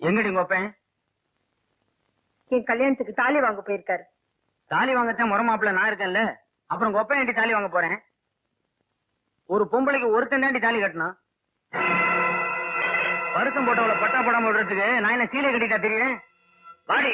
எங்கடி கோப்பேன் என் கல்யாணத்துக்கு தாலி வாங்க போயிருக்காரு. தாலி வாங்கத்தான் முறை மாப்பிள்ள நான் இருக்கேன்ல. அப்புறம் கொப்பையன் ஏண்டி தாலி வாங்க போறேன்? ஒரு பொம்பளைக்கு ஒருத்தன் தாண்டி தாலி கட்டணும். வருஷம் போட்டவள பட்டா போடாம விடுறதுக்கு நான் என்ன சீலை கட்டிட்டா தெரியும்? வாடி.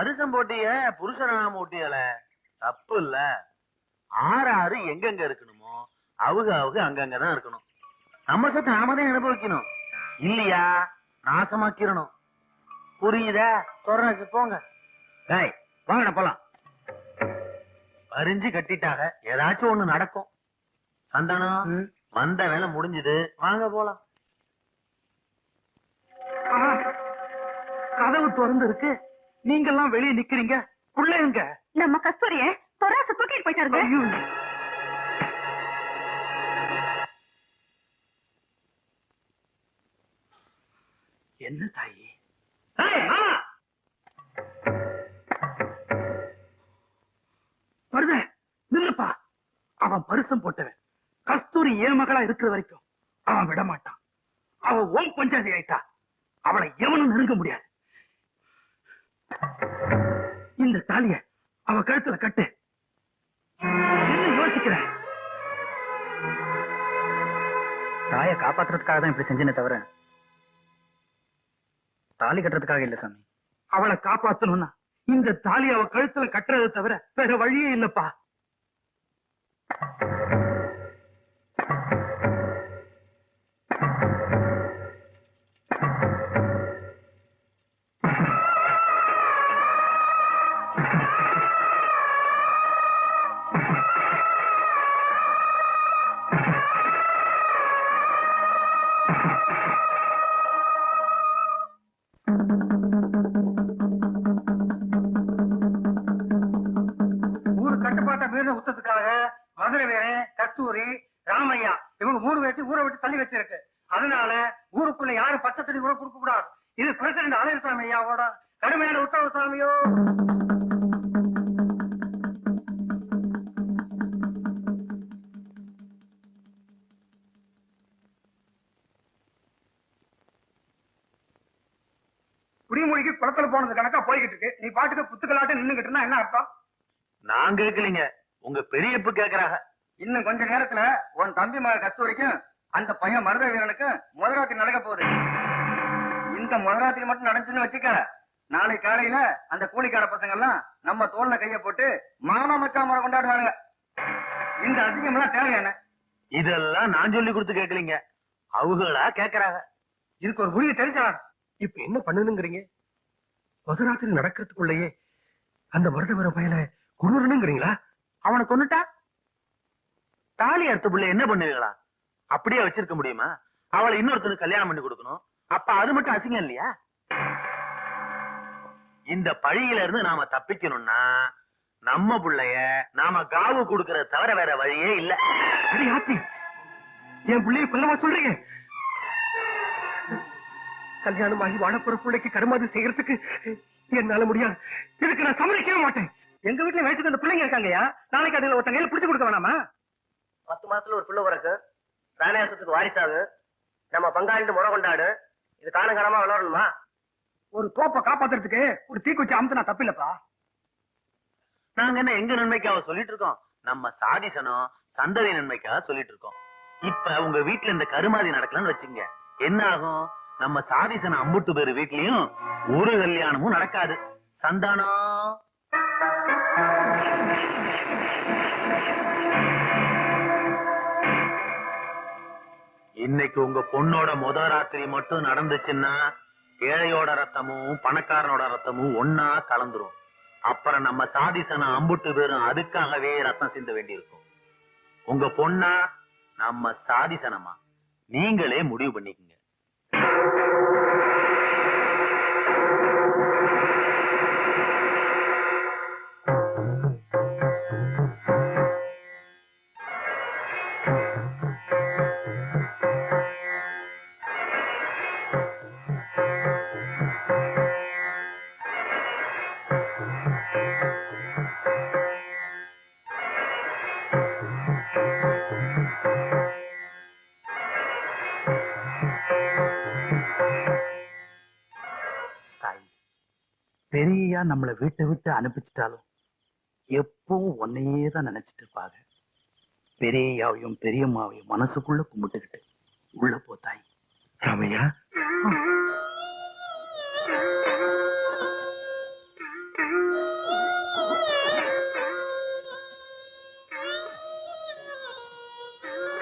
பரிசம் போட்டிய புருஷனாம ஊட்டியல தப்பு இல்ல ஆறு ஆறு எங்கெங்க இருக்கணுமோ அவங்க அவங்க அங்கங்கதான் இருக்கணும். நம்ம சொத்தை நாம தான் அனுபவிக்கணும். இல்லையா? நாசமாக்கிரணும் புரியுதா? தோர்ராசு போங்க. டேய் வாங்கடா போலாம். பறிஞ்சு கட்டிட்டாக ஏதாச்சும் ஒண்ணு நடக்கும். சந்தானம் வந்த வேலை முடிஞ்சது. வாங்க போலாம். கதவு திறந்து இருக்கு நீங்க எல்லாம் வெளியே நிக்கிறீங்க? பிள்ளைங்க நம்ம கஸ்தூரிய தொராசு தூக்கிட்டு போயிட்டாருங்க. என்ன தாயி? வருத. நில்லுப்பா. அவன் பரிசம் போட்டவன். கஸ்தூரி ஏன் மகளா இருக்கிற வரைக்கும் அவன் விட மாட்டான் அவன் ஓம் பஞ்சாதி ஆயிட்டா. அவளை எவனும் நெருங்க முடியாது. இந்த தாலிய அவ கழுத்துல கட்டு. என்ன யோசிக்கிற? தாயை காப்பாத்துறதுக்காக தான் இப்படி செஞ்சேனே தவிர தாலி கட்டுறதுக்காக இல்ல சாமி. அவளை காப்பாத்தணும்னா இந்த தாலி அவ கழுத்துல கட்டுறதை தவிர வேற வழியே இல்லப்பா. கட்டுப்பாட்டை உத்தத்துக்காக குத்தத்துக்காக மதுரை வீரன் கஸ்தூரி ராமையா இவங்க மூணு பேர்த்தையும் ஊரை விட்டு தள்ளி வச்சிருக்கு. அதனால ஊருக்குள்ள யாரும் பச்சை தண்ணி கூட கொடுக்க கூடாது. இது பிரசிடண்ட் அழகசாமி ஐயாவோட கடுமையான உத்தரவு சாமியோ. குடிமொழிக்கு குளத்துல போனது கணக்கா போய்கிட்டு இருக்கு. நீ பாட்டுக்கு புத்துக்கலாட்டு நின்னுகிட்டு இருந்தா என்ன அர்த்தம்? நான் கேட்கலீங்க. உங்க பெரியப்பு கேக்குறாங்க. இன்னும் கொஞ்ச நேரத்துல உன் தம்பி மக கஸ்தூரிக்கும் அந்த பையன் மருத வீரனுக்கும் முதலாத்தி நடக்க போகுது. இந்த முதலாத்தி மட்டும் நடந்துச்சுன்னு வச்சுக்க நாளை காலையில அந்த கூலிக்கார பசங்க எல்லாம் நம்ம தோல்ல கைய போட்டு மாமா மச்சான் முறை கொண்டாடுவானுங்க. இந்த அதிகம் எல்லாம் தேவையான இதெல்லாம் நான் சொல்லி கொடுத்து கேட்கலீங்க. அவங்களா கேக்குறாங்க. இதுக்கு ஒரு முடிவு தெரிஞ்சா? இப்ப என்ன பண்ணணுங்கிறீங்க மதுராத்திரி நடக்கிறதுக்குள்ளேயே அந்த மருதவர பயல கொண்டுறணுங்கிறீங்களா அவனை கொண்டுட்டா தாலி அடுத்த பிள்ளை என்ன பண்ணுவீங்களா? அப்படியே வச்சிருக்க முடியுமா? அவளை இன்னொருத்தனுக்கு கல்யாணம் பண்ணி கொடுக்கணும். அப்ப அது மட்டும் அசிங்கம் இல்லையா? இந்த பழியில இருந்து நாம தப்பிக்கணும்னா நம்ம புள்ளைய நாம காவு கொடுக்கறத தவிர வேற வழியே இல்ல. என் பிள்ளைய கொல்லவா சொல்றீங்க? கல்யாணம் ஆகி வாழப்போற பிள்ளைக்கு கருமாதி செய்யறதுக்கு என்னால முடியாது. இதுக்கு நான் சம்மதிக்கவே மாட்டேன். எங்க வீட்டுல வயசுக்கு அந்த பிள்ளைங்க இருக்காங்கயா நாளைக்கு அதுல ஒருத்தங்க கையில பிடிச்சு கொடுக்க வேணாமா? பத்து மாசத்துல ஒரு பிள்ளை பிறக்கு ராணேசத்துக்கு வாரிசாகு. நம்ம பங்காளிட்டு முறை கொண்டாடு. இது காலங்காலமா வளரணுமா? ஒரு தோப்பை காப்பாத்துறதுக்கு ஒரு தீக்குச்சி அமுத்துனா தப்பில்லப்பா. நாங்க என்ன எங்க நன்மைக்காக சொல்லிட்டு இருக்கோம்? நம்ம சாதிசனம் சந்ததி நன்மைக்காக சொல்லிட்டு இருக்கோம். இப்ப உங்க வீட்டுல இந்த கருமாதி நடக்கலன்னு வச்சுங்க என்ன ஆகும் நம்ம சாதிசனம் அம்புட்டு பேரு வீட்லயும் ஒரு கல்யாணமும் நடக்காது. சந்தானம். இன்னைக்கு உங்க பொண்ணோட முத ராத்திரி மட்டும் நடந்துச்சுன்னா ஏழையோட ரத்தமும் பணக்காரனோட ரத்தமும் ஒன்னா கலந்துரும். அப்புறம் நம்ம சாதிசன அம்புட்டு பேரும் அதுக்காகவே ரத்தம் சிந்த வேண்டியிருக்கும். உங்க பொண்ணா நம்ம சாதிசனமா? நீங்களே முடிவு பண்ணிக்கங்க. பெரியா நம்மளை வீட்டை விட்டு அனுப்பிச்சிட்டாலும் எப்பவும் உன்னையே தான் நினைச்சிட்டு இருப்பாங்க. பெரியாவையும் பெரியம்மாவையும் மனசுக்குள்ள கும்பிட்டுக்கிட்டு உள்ள போத்தாய் ராமையா?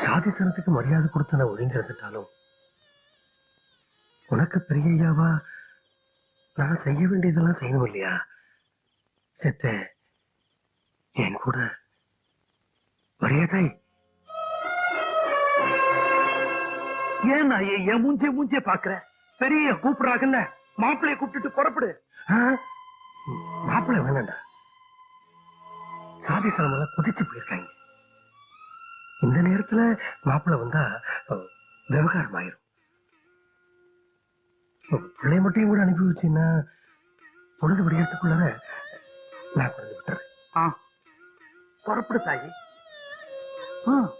சாதிசனத்துக்கு மரியாதை கொடுத்து நான் ஒதுங்கிறதுட்டாலும் உனக்கு பெரியாவா நான் செய்ய வேண்டியதெல்லாம் செய்யணும் இல்லையா? செத்த என் கூட மரியாதை. ஏன் நான் என் மூஞ்சே மூஞ்சே பாக்குற பெரிய கூப்பிடுறாங்கல்ல மாப்பிள்ளைய கூப்பிட்டுட்டு புறப்படு. மாப்பிள்ளை வேணாண்டா. சாதி கிழமை குதிச்சு போயிருக்காங்க. இந்த நேரத்துல மாப்பிள்ளை வந்தா விவகாரம் ஆயிரும் பிள்ளை மட்டும் கூட அனுப்பி வச்சீங்கன்னா பொழுது விடியறதுக்குள்ளார நான் கொண்டு விட்டுறேன். ஆ, புறப்படு தாயி. ஆ.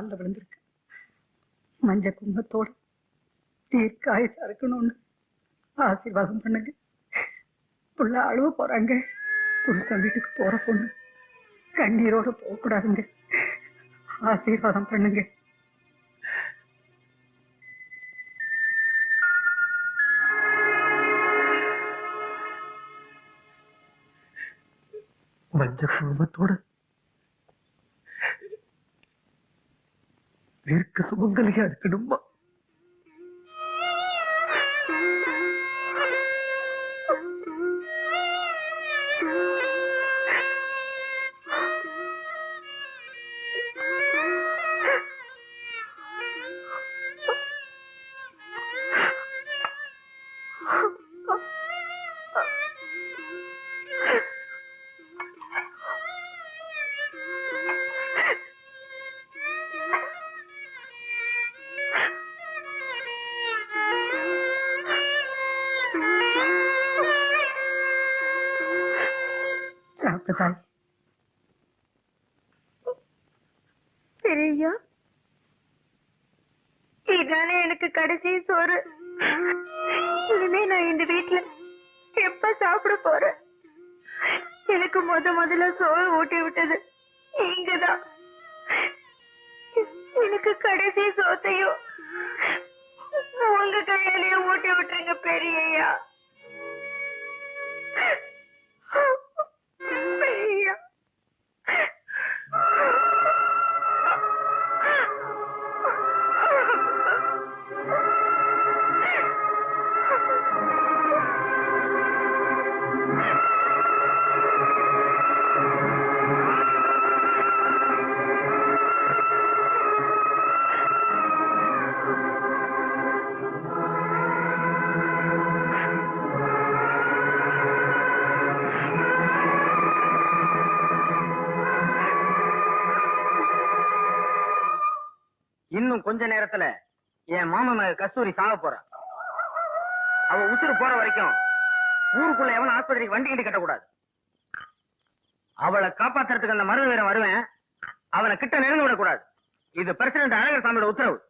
காலில் விழுந்திருக்கு. மஞ்ச கும்பத்தோடு தீர்க்காயசா இருக்கணும்னு ஆசீர்வாதம் பண்ணுங்க. புள்ள அழுவ போறாங்க. புருஷன் வீட்டுக்கு போற பொண்ணு கண்ணீரோட போக கூடாதுங்க ஆசீர்வாதம் பண்ணுங்க. மஞ்ச குடும்பத்தோட சுமங்கலியா இருக்கணுமா Thank you. பெரியா இதுதானே எனக்கு கடைசி சோறு. இனிமே நான் இந்த வீட்டுல எப்ப சாப்பிட போறேன்? எனக்கு முத முதல்ல சோறு ஊட்டி விட்டது நீங்கதான். எனக்கு கடைசி சோத்தையும் உங்க கையாலேயே ஊட்டி விட்டுருங்க பெரியய்யா. பெரியய்யா. கொஞ்ச நேரத்துல என் மாமன் கஸ்தூரி சாக போறா. அவ உசுறு போற வரைக்கும் ஊருக்குள்ள எவன் ஆஸ்பத்திரிக்கு வண்டி கிட்ட கட்டக்கூடாது. அவளை காப்பாத்துறதுக்கு அந்த மருது வீரன் வருவேன். அவனை கிட்ட நெருங்க விடக்கூடாது. இது பிரசிடண்ட் அழகர் சாமியோட உத்தரவு.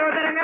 கதவு தருங்க